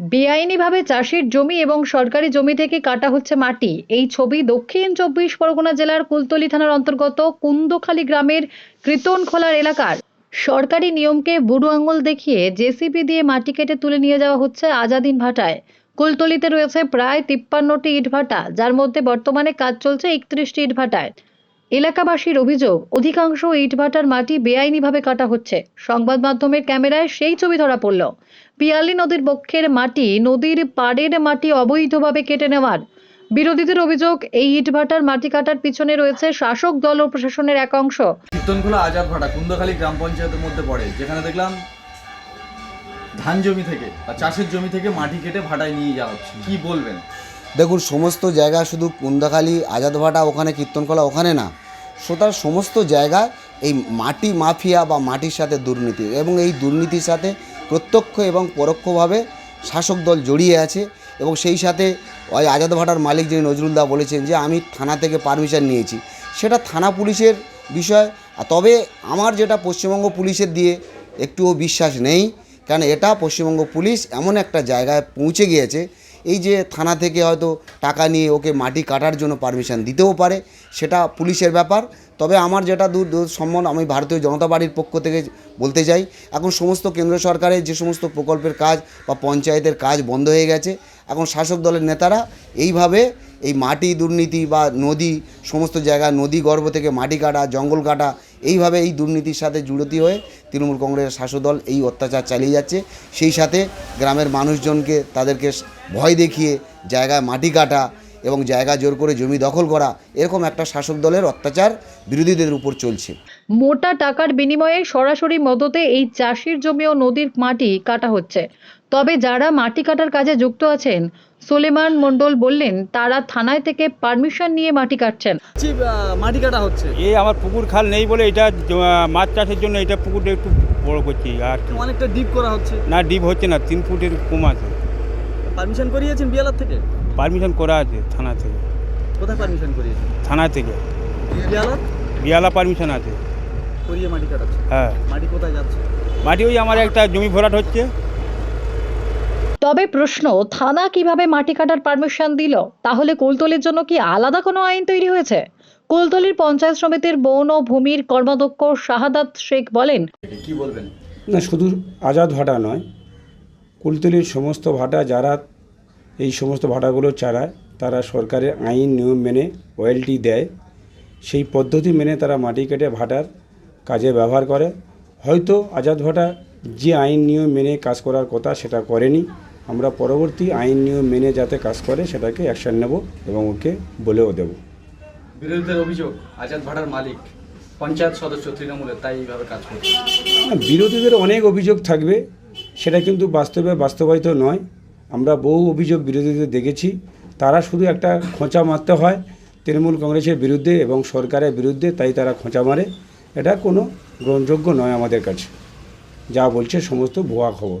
বেআইনিভাবে চাষের জমি এবং সরকারি জমি থেকে কাটা হচ্ছে মাটি। এই ছবি দক্ষিণ চব্বিশ পরগনা জেলার কুলতলি থানার অন্তর্গত কুন্দখালী গ্রামের কীর্তনখোলার এলাকার। সরকারি নিয়মকে বুড়ো আঙুল দেখিয়ে জেসিবি দিয়ে মাটি কেটে তুলে নিয়ে যাওয়া হচ্ছে আজাদিন ভাটায়। কুলতলিতে রয়েছে প্রায় তিপ্পান্নটি ইটভাটা, যার মধ্যে বর্তমানে কাজ চলছে একত্রিশটি ইটভাটায়। এলাকাবাসীর অভিযোগ অধিকাংশ ইটভাটার মাটি বেআইনিভাবে কাটা হচ্ছে। সংবাদ মাধ্যমের ক্যামেরায় সেই ছবি ধরা পড়ল। পিয়ালি নদীর বক্ষের মাটি নদীর পাড়ের মাটি অবৈধভাবে কেটে নেওয়ার। বিরোধীদের অভিযোগ এই ইটভাটার মাটি কাটার পিছনে রয়েছে শাসক দল ও প্রশাসনের এক অংশ। কীর্তনখোলা আজাদ ভাটা কুন্দখালী গ্রাম পঞ্চায়েতের মধ্যে পড়ে। যেখানে দেখলাম ধান জমি থেকে বা চাষের জমি থেকে মাটি কেটে ভাটায় নিয়ে যাওয়া হচ্ছে। কি বলবেন? দেখুন সমস্ত জায়গা শুধু কুন্দাখালী আজাদভাটা ওখানে কীর্তনকলা ওখানে না। সুতরাং সমস্ত জায়গায় এই মাটি মাফিয়া বা মাটির সাথে দুর্নীতি এবং এই দুর্নীতির সাথে প্রত্যক্ষ এবং পরোক্ষভাবে শাসক দল জড়িয়ে আছে এবং সেই সাথে ওই আজাদ ভাটার মালিক যিনি নজরুলদা বলেছেন যে, আমি থানা থেকে পারমিশন নিয়েছি। সেটা থানা পুলিশের বিষয়। আর তবে আমার যেটা পশ্চিমবঙ্গ পুলিশের দিয়ে একটুও বিশ্বাস নেই, কারণ এটা পশ্চিমবঙ্গ পুলিশ এমন একটা জায়গায় পৌঁছে গিয়েছে এই যে থানা থেকে হয়তো টাকা নিয়ে ওকে মাটি কাটার জন্য পারমিশন দিতেও পারে, সেটা পুলিশের ব্যাপার। তবে আমার যেটা দূর সম্মান আমি ভারতীয় জনতা পার্টির পক্ষ থেকে বলতে চাই, এখন সমস্ত কেন্দ্র সরকারের যে সমস্ত প্রকল্পের কাজ বা পঞ্চায়েতের কাজ বন্ধ হয়ে গেছে, এখন শাসক দলের নেতারা এইভাবে এই মাটি দুর্নীতি বা নদী, সমস্ত জায়গা নদী গর্ভ থেকে মাটি কাটা, জঙ্গল কাটা এইভাবে এই দুর্নীতির সাথে জুড়তি হয়ে তৃণমূল কংগ্রেসের শাসক দল এই অত্যাচার চালিয়ে যাচ্ছে। সেই সাথে গ্রামের মানুষজনকে তাদেরকে ভয় দেখিয়ে জায়গায় মাটি কাটা এবং জায়গা জোর করে জমি দখল করা এরকম একটা শাসক দলের অত্যাচার বিরোধীদের উপর চলছে। মোটা টাকার বিনিময়ে সরাসরি মদতে এই চাষির জমি ও নদীর মাটি কাটা হচ্ছে। তবে যারা মাটি কাটার কাজে যুক্ত আছেন সুলেমান মণ্ডল বললেন তারা থানায় থেকে পারমিশন নিয়ে মাটি কাটছেন। মাটি কাটা হচ্ছে। এই আমার পুকুর খাল নেই বলে এটা মাছ চাষের জন্য এটা পুকুরটা একটু বড় করছি আর অনেকটা ডিপ করা হচ্ছে। না ডিপ হচ্ছে না তিন ফুটের কম আছে। পারমিশন করিয়েছেন বিয়ালার থেকে? পারমিশন করা আছে থানা থেকে। কোথায় পারমিশন করিয়েছেন? থানা থেকে। বিয়ালার বিয়ালা পারমিশন আছে। করিয়ে মাটি কাটাচ্ছে। হ্যাঁ। মাটি কোথায় যাচ্ছে? মাটি ওই আমার একটা জমি ভরাট হচ্ছে। তবে প্রশ্ন থানা কীভাবে মাটি কাটার পারমিশন দিল? তাহলে কুলতলির জন্য কি আলাদা কোনো আইন তৈরি হয়েছে? কুলতলির পঞ্চায়েত সমিতির বন ও ভূমির কর্মাধ্যক্ষ শাহাদাত শেখ বলেন কি বলবেন? না শুধু আজাদ ভাটা নয় কুলতলির সমস্ত ভাটা যারা এই সমস্ত ভাটাগুলো চালায় তারা সরকারের আইন নিয়ম মেনে ওয়েলটি দেয়। সেই পদ্ধতি মেনে তারা মাটি কেটে ভাটার কাজে ব্যবহার করে। হয়তো আজাদ ভাটা যে আইন নিয়ম মেনে কাজ করার কথা সেটা করেনি আমরা পরবর্তী আইন নিয়ম মেনে যাতে কাজ করে সেটাকে অ্যাকশন নেব এবং ওকে বলেও দেবো। বিরোধীদের অভিযোগ আজাদ ভাটার মালিক পঞ্চায়েত সদস্য তৃণমূলের তাই এইভাবে কাজ করছে। না, বিরোধীদের অনেক অভিযোগ থাকবে সেটা কিন্তু বাস্তবে বাস্তবায়িত নয়। আমরা বহু অভিযোগ বিরোধীদের দেখেছি। তারা শুধু একটা খোঁচা মারতে হয় তৃণমূল কংগ্রেসের বিরুদ্ধে এবং সরকারের বিরুদ্ধে তাই তারা খোঁচা মারে। এটা কোনো গ্রহণযোগ্য নয় আমাদের কাছে। যা বলছে সমস্ত ভুয়া খবর।